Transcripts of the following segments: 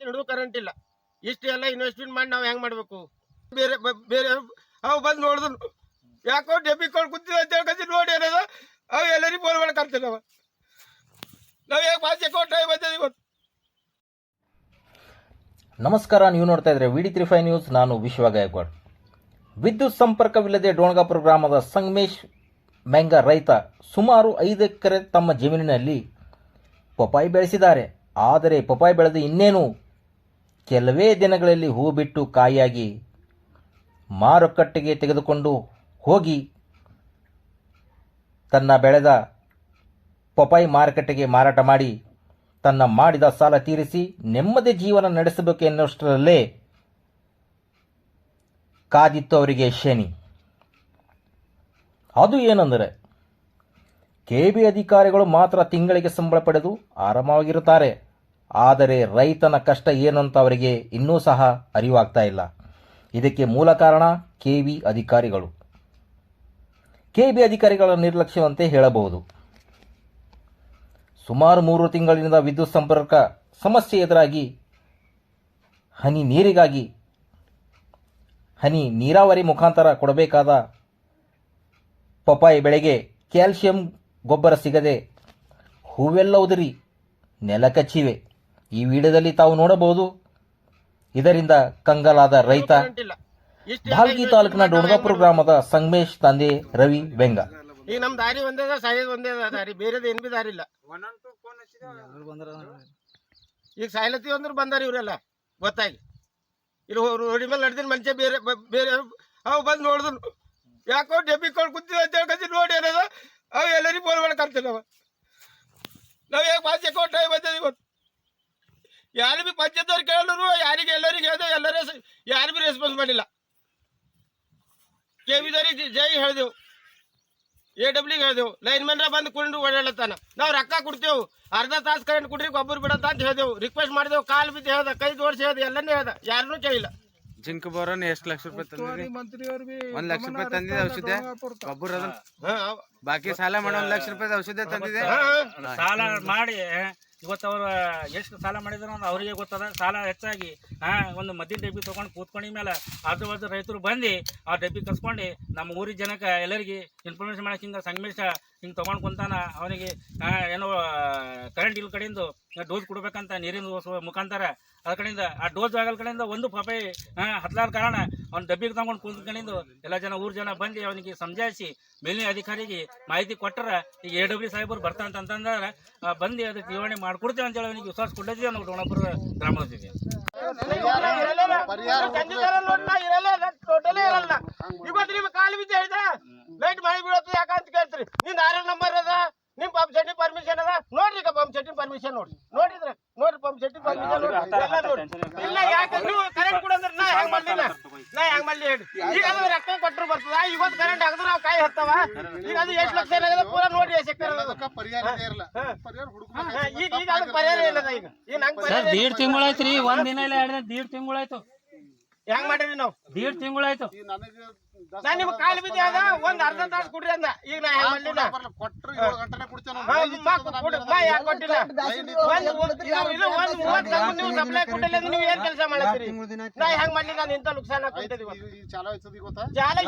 ಹಿಡಿದು ಕರೆಂಟ್ ಇಲ್ಲ. ಇಷ್ಟು ಎಲ್ಲ ಇನ್ವೆಸ್ಟ್ಮೆಂಟ್ ಮಾಡಿ ನಾವು ಹೆಂಗ್ ಮಾಡ್ಬೇಕು? ಬೇರೆ ಬೇರೆ ಅವು ಬಂದು ನೋಡಿದ್ರು. ಯಾಕೋ ಡೆಬ್ಬಿ ಕೊಂಡು ಅಂತ ಹೇಳ್ಕೊಂಡು ನೋಡಿ ಅನ್ನೋದು ಅವು ಎಲ್ಲರಿಗೂ ಫೋನ್ ಮಾಡಕ್ ಆಗ್ತದೆ ನಾವು ನಾವು ಹೇಗೆ ಭಾಷೆ ಕೊಟ್ಟ ಬಂದಿದ್ದೀವಿ ಇವತ್ತು. ನಮಸ್ಕಾರ ನೀವು ನೋಡ್ತಾ ಇದ್ರೆ V D three five news ನಾನು ವಿಶ್ವ ಗಾಯಕ್ವಾಡ್. ವಿದ್ಯುತ್ ಸಂಪರ್ಕವಿಲ್ಲದೆ ಡೋಣಗಾಪುರ ಗ್ರಾಮದ ಸಂಗಮೇಶ್ ಮೆಂಗ ರೈತ ಸುಮಾರು ಐದು ಎಕರೆ ತಮ್ಮ ಜಮೀನಿನಲ್ಲಿ ಪಪಾಯಿ ಬೆಳೆಸಿದ್ದಾರೆ. ಆದರೆ ಪಪಾಯಿ ಬೆಳೆದು ಇನ್ನೇನು? ಕೆಲವೇ ದಿನಗಳಲ್ಲಿ ಹೂ ಬಿಟ್ಟು ಕಾಯಿಯಾಗಿ ಮಾರುಕಟ್ಟೆಗೆ ತೆಗೆದುಕೊಂಡು ಹೋಗಿ ತನ್ನ ಬೆಳೆದ ಪಪಾಯಿ ಮಾರುಕಟ್ಟೆಗೆ ಮಾರಾಟ ಮಾಡಿ ತನ್ನ ಮಾಡಿದ ಸಾಲ ತೀರಿಸಿ ನೆಮ್ಮದಿ ಜೀವನ ನಡೆಸಬೇಕು ಎನ್ನುವಷ್ಟರಲ್ಲೇ ಕಾದಿತ್ತು ಅವರಿಗೆ ಶನಿ. ಅದು ಏನೆಂದರೆ ಕೆ ಬಿ ಅಧಿಕಾರಿಗಳು ಮಾತ್ರ ತಿಂಗಳಿಗೆ ಸಂಬಳ ಪಡೆದು ಆರಾಮವಾಗಿರುತ್ತಾರೆ. ಆದರೆ ರೈತನ ಕಷ್ಟ ಏನು ಅಂತ ಅವರಿಗೆ ಇನ್ನೂ ಸಹ ಅರಿವಾಗ್ತಾ ಇಲ್ಲ. ಇದಕ್ಕೆ ಮೂಲ ಕಾರಣ ಕೆಬಿ ಅಧಿಕಾರಿಗಳು. ಕೆಬಿ ಅಧಿಕಾರಿಗಳ ನಿರ್ಲಕ್ಷ್ಯವಂತೆ ಹೇಳಬಹುದು. ಸುಮಾರು ಮೂರು ತಿಂಗಳಿನಿಂದ ವಿದ್ಯುತ್ ಸಂಪರ್ಕ ಸಮಸ್ಯೆ ಎದುರಾಗಿ ಹನಿ ನೀರಿಗಾಗಿ ಹನಿ ನೀರಾವರಿ ಮುಖಾಂತರ ಕೊಡಬೇಕಾದ ಪಪಾಯಿ ಬೆಳೆಗೆ ಕ್ಯಾಲ್ಸಿಯಂ ಗೊಬ್ಬರ ಸಿಗದೆ ಹೂವೆಲ್ಲ ಉದುರಿ ನೆಲ ಕಚ್ಚಿವೆ ಈ ವಿಡಿಯೋದಲ್ಲಿ ತಾವು ನೋಡಬಹುದು. ಇದರಿಂದ ಕಂಗಾಲಾದ ರೈತ ಭಾಲ್ಕಿ ತಾಲೂಕಿನ ಡೋಣಗಾಪುರ ಗ್ರಾಮದ ಸಂಗಮೇಶ್ ತಂದೆ ರವಿ ಬೆಂಗ ಈಗ ನಮ್ ದಾರಿ ಒಂದೇ ಅದ ಸಾಯೋದು ಒಂದೇ ಅದ ದಾರಿ, ಬೇರೆದು ಏನ್ ಬಿ ದಾರಿ ಇಲ್ಲ. ಈಗ ಸಾಯ್ಲತ್ತಿ ಅಂದ್ರೆ ಬಂದಾರ ಇವರೆಲ್ಲ ಗೊತ್ತಾಗಿ ಇಲ್ಲಿ ರೋಡಿ ಮೇಲೆ ನಡೆದಿನ ಮನುಷ್ಯ ಬೇರೆ ಬೇರೆ, ಅವು ಬಂದು ನೋಡಿದ್ರು. ಯಾಕೋ ಡೆಬ್ಬಿ ಕೊಡ್ ಕೂತಿದ್ದ ಅಂತ ನೋಡಿ ಅನ್ನೋದು ಅವು ಎಲ್ಲರಿಗೂ ಫೋನ್ ಮಾಡಕ್ ಆಗ್ತದೆ ನಾವು ನಾವು ಹೇಗೆ ಭಾಷೆ ಕೊಟ್ಟ ಬಂದಿದ್ದೀವಿ ಇವತ್ತು ಯಾರು ಬಿ ಪಂಚಾಯತ್ದವ್ರು ಕೇಳಿದ್ರು ಯಾರಿಗೆ ಎಲ್ಲರಿಗೆ ಹೇಳ್ದೆ ಎಲ್ಲರೂ ಯಾರು ಬಿ ರೆಸ್ಪಾನ್ಸ್ ಮಾಡಿಲ್ಲ. ಕೆ ಬಿದವ್ರಿಗೆ ಜೈ ಹೇಳಿದೆವು. ಎ ಡಬ್ಲ್ಯೂಗೆ ಹೇಳ್ದೆವು. ಲೈನ್ ಮ್ಯಾನ್ರ ಬಂದು ಕುಂಡು ಓಡಾಡತ್ತಾನ ನಾವು ರೊಕ್ಕ ಕೊಡ್ತೇವು. ಅರ್ಧ ತಾಸು ಕರೆಂಟ್ ಕೊಡ್ರಿ ಗೊಬ್ಬರ ಬಿಡತ್ತ ಅಂತ ಹೇಳ್ದೆವು. ರಿಕ್ವೆಸ್ಟ್ ಮಾಡಿದೆವು ಕಾಲು ಬಿದ್ದು ಹೇಳ್ದ ಕೈ ತೋರಿಸಿ ಹೇಳ್ದೆ ಎಲ್ಲನೇ ಹೇಳ್ದ. ಯಾರನ್ನೂ ಕೇಳಿಲ್ಲ. ಜಿಂಕ್ ಬೋರನ್ ಎಷ್ಟು ಲಕ್ಷ ರೂಪಾಯಿ ತಂದಿದ್ರಿ ಒಂದ್ ಲಕ್ಷ ರೂಪಾಯಿ ತಂದಿದೆ ಔಷಧಿ. ಗೊಬ್ಬರ ಬಾಕಿ ಸಾಲ ಮಾಡಿ ಒಂದ್ ಲಕ್ಷ ರೂಪಾಯಿ ಔಷಧಿ ತಂದಿದೆ. ಸಾಲ ಮಾಡಿ ಇವತ್ತು ಅವ್ರು ಎಷ್ಟು ಸಾಲ ಮಾಡಿದ್ರು ಅಂತ ಅವರಿಗೆ ಗೊತ್ತದ. ಸಾಲ ಹೆಚ್ಚಾಗಿ ಹಾ ಒಂದು ಮದ್ದಿನ ಡಬ್ಬಿ ತೊಗೊಂಡು ಕೂತ್ಕೊಂಡಿ ಮೇಲೆ ಆಜು ಬಾಜು ರೈತರು ಬಂದು ಆ ಡಬ್ಬಿ ಕಸ್ಕೊಂಡು ನಮ್ಮ ಊರಿನ ಜನಕ್ಕೆ ಎಲ್ಲರಿಗೆ ಇನ್ಫಾರ್ಮೇಶನ್ ಮಾಡಕ್ಕೆ ಹಿಂಗೆ ಸಂಗಮೇಶ ಹಿಂಗೆ ತೊಗೊಂಡು ಕುಂತಾನ ಅವನಿಗೆ ಏನೋ ಕರೆಂಟ್ ಇಲ್ಲ ಕಡೆಯಿಂದ ಡೋಸ್ ಕೊಡ್ಬೇಕಂತ ನೀರಿನ ಮುಖಾಂತರ ಅದ ಕಡೆಯಿಂದ ಆ ಡೋಸ್ ಆಗಲ್ ಕಡೆಯಿಂದ ಒಂದು ಪಾಪೆ ಹತ್ಲಾರ ಕಾರಣ ಅವ್ನ ಡಬ್ಬಿಗೆ ತಗೊಂಡು ಕುಂತ್ಕೊಂಡಿದ್ದು ಎಲ್ಲ ಜನ ಊರು ಜನ ಬಂದು ಅವನಿಗೆ ಸಮಜಾಯಿಸಿ ಮೇಲಿನ ಅಧಿಕಾರಿಗೆ ಮಾಹಿತಿ ಕೊಟ್ಟರ ಈಗ ಎ ಡಬ್ಲ್ಯೂ ಸಾಹೇಬರು ಬರ್ತಾ ಅಂತಂದ್ರೆ ಬಂದು ಅದಕ್ಕೆ ನಿರ್ವಹಣೆ ಮಾಡ್ಕೊಡ್ತೇವೆ ಅಂತೇಳಿ ಅವನಿಗೆ ವಿಶ್ವಾಸ ಕೊಟ್ಟಿದ್ದೀವಿ ನಾವು ಡೋಣಪುರ ಇರಲ್ಲ ಇವತ್ತು ನಿಮ್ ಕಾಲು ಬಿದ್ದು ಹೇಳ್ದ ಲೈಟ್ ಮಳೆ ಬೀಳತ್ತೆ ಯಾಕಂತ ಕೇಳ್ತೀರಿ ನಿಂದ ಆರ್ ನಂಬರ್ ಅದ ನಿಮ್ ಪಂಪ್ ಸೆಟ್ಟಿ ಪರ್ಮಿಷನ್ ಅದ ನೋಡ್ರಿ ಪಂಪ್ ಸೆಟ್ಟಿ ಪರ್ಮಿಷನ್ ನೋಡ್ರಿ ನೋಡಿದ್ರ ನೋಡ್ರಿ ಪಂಪ್ ಸೆಟ್ಟಿ ಪರ್ಮಿಷನ್ ನೋಡ್ರಿ ಎಲ್ಲ ನೋಡ್ರಿ ಇಲ್ಲ ಯಾಕೆ ನೀವು ಕರೆಂಟ್ ಕೊಡಂದ್ರ ನಾ ಹೆಂಗ್ ಮಾಡ್ಲಿಲ್ಲ ನಾ ಹೆಂಗ್ ಮಾಡ್ಲಿ ಹೇಳಿ. ಈಗ ಅದು ರೊಕ್ಕ ಕೊಟ್ಟರು ಬರ್ತದ? ಇವತ್ತು ಕರೆಂಟ್ ಆಗದ್ರೆ ನಾವು ಕಾಯಿ ಹತ್ತವ? ಈಗ ಅದು ಎಷ್ಟು ಲಕ್ಷ ಏನಾಗದ ಪೂರ ನೋಡಿ. ಅದಕ್ಕ ಪರಿಹಾರ ಇರಲ್ಲ ಈಗ ಈಗ ಅದು ಪರಿಹಾರ ಇಲ್ಲ. ಈಗ. ಈಗ ನಂಗೆ ಪರಿಹಾರ ದೀಡ್ ತಿಂಗಳಾಯ್ತು ರೀ ಒಂದ್ ದಿನ ಇಲ್ಲ ಎರಡು ದಿನ ದೀಡ್ ತಿಂಗಳಾಯ್ತು ಹೆಂಗ್ ಮಾಡ್ರಿ ನಾವು? ದೀಡ್ ತಿಂಗಳಾಯ್ತು. ನಾ ನಿಮ್ ಕಾಲು ಬಿದ್ದೆ ಅದ ಒಂದ್ ಅರ್ಧ ತಾಸು ಕುಡ್ರಿ ಅಂದ. ಈಗ ನಾ ಹೆಂಗ್ ಮಾಡ್ಲಿಲ್ಲ ಕೊಟ್ಟಿಲ್ಲ? ಒಂದ್ ನಮ್ಗೆ ನೀವು ಸಪ್ಲೈ ಕೊಟ್ಟಿಲ್ಲ ಅಂದ್ರೆ ನೀವು ಏನ್ ಕೆಲಸ ಮಾಡತ್ತೀರಿ ನಾ ಹೆಂಗ್ ಮಾಡ್ಲಿ ನಾನು ಇಂತ ನುಕ್ಸಾನ ಈಗ ಚಾಲು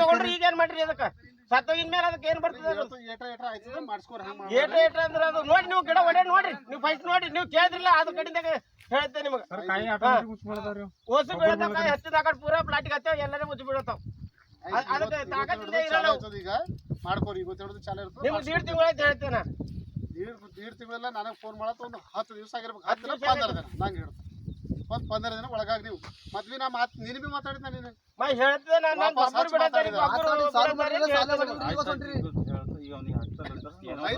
ತಗೊಂಡ್ರಿ ಈಗ ಏನ್ ಮಾಡ್ರಿ ಅದಕ್ಕ? ಸತ್ತೋಗಿನ ಮೇಲೆ ಅದಕ್ಕೆ ಏನ್ ಬರ್ತದೆ ಏಟ ಏಟ ಅಂದ್ರೆ ಅದು. ನೋಡಿ ನೀವು ಗಿಡ ಒಡೆ ನೋಡ್ರಿ ನೀವು ಫಸ್ಟ್ ನೋಡಿ ನೀವು ಕೇಳಿದ್ರಿಲ್ಲ ಅದು ಕಡಿದಾಗ ಹೇಳ್ತೇನೆ ನಿಮಗೆ. ಓಸು ಬೀಳತಾವ ಕಾಯಿ ಆ ಕಡೆ ಪೂರಾ ಪ್ಲಾಟಿಗೆ ಹತ್ತಾವ ಎಲ್ಲರೂ ಮುಚ್ಚಿ ಬೀಳತಾವ ಅದ್- ಅದಕ್ಕೆ ತಾಕತ್ತಿಂದ ಇರಲ್ಲ ಈಗ? ಮಾಡ್ಕೊರಿ ಇವತ್ತು ಹಿಡಿದು ಚಾಲು ಇರ್ತದೆ ನಿಮ್ಗೆ ದೀಡ್ ತಿಂಗಳಾಯ್ತು ಹೇಳ್ತೇನೆ ದೀಡ್ ದೀಡ್ ತಿಂಗಳೆಲ್ಲ ನನಗೆ ಫೋನ್ ಮಾಡತ್ತ ಒಂದು ಹತ್ತು ದಿವಸ ಆಗಿರ್ಬೇಕು. ಹತ್ತು ದಿನ ನಂಗೆ ಹಿಡ್ದು ಒಂದು ಪಂದ್ರ ದಿನ ಒಳಗಾಗ ನೀವು. ಮದ್ವಿ ನಾ ಮಾತ್ ನೀನು ಬಿ ಮಾತಾಡಿದ್ನ ನೀನು ಮಾ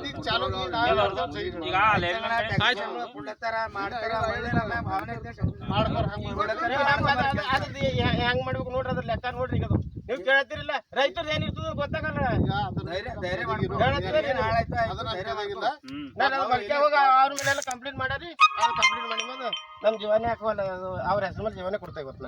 ಈಗ ಚಾಲು ಹಂಗ್ ಮಾಡ್ಬೇಕು ನೋಡ್ರಿ ಅದ್ರ ಲೆಕ್ಕ ನೋಡ್ರಿ ಈಗ ಅದು. ನೀವು ಕೇಳ್ತಿರಿಲ್ಲ ರೈತರು ಏನಿರ್ತದ ಗೊತ್ತಾಗಲ್ಲ. ನಾನು ಹೋಗಿ ಅವ್ರ ಮೇಲೆಲ್ಲ ಕಂಪ್ಲೇಂಟ್ ಮಾಡಾರಿ. ಅವ್ರು ಕಂಪ್ಲೇಂಟ್ ಮಾಡಿ ಬಂದು ನಮ್ ಜೀವನೇ ಹಾಕುವಲ್ಲ ಅವ್ರ ಹೆಸರು ಮೇಲೆ ಜೀವನೇ ಕೊಡ್ತಾ ಇವತ್ತು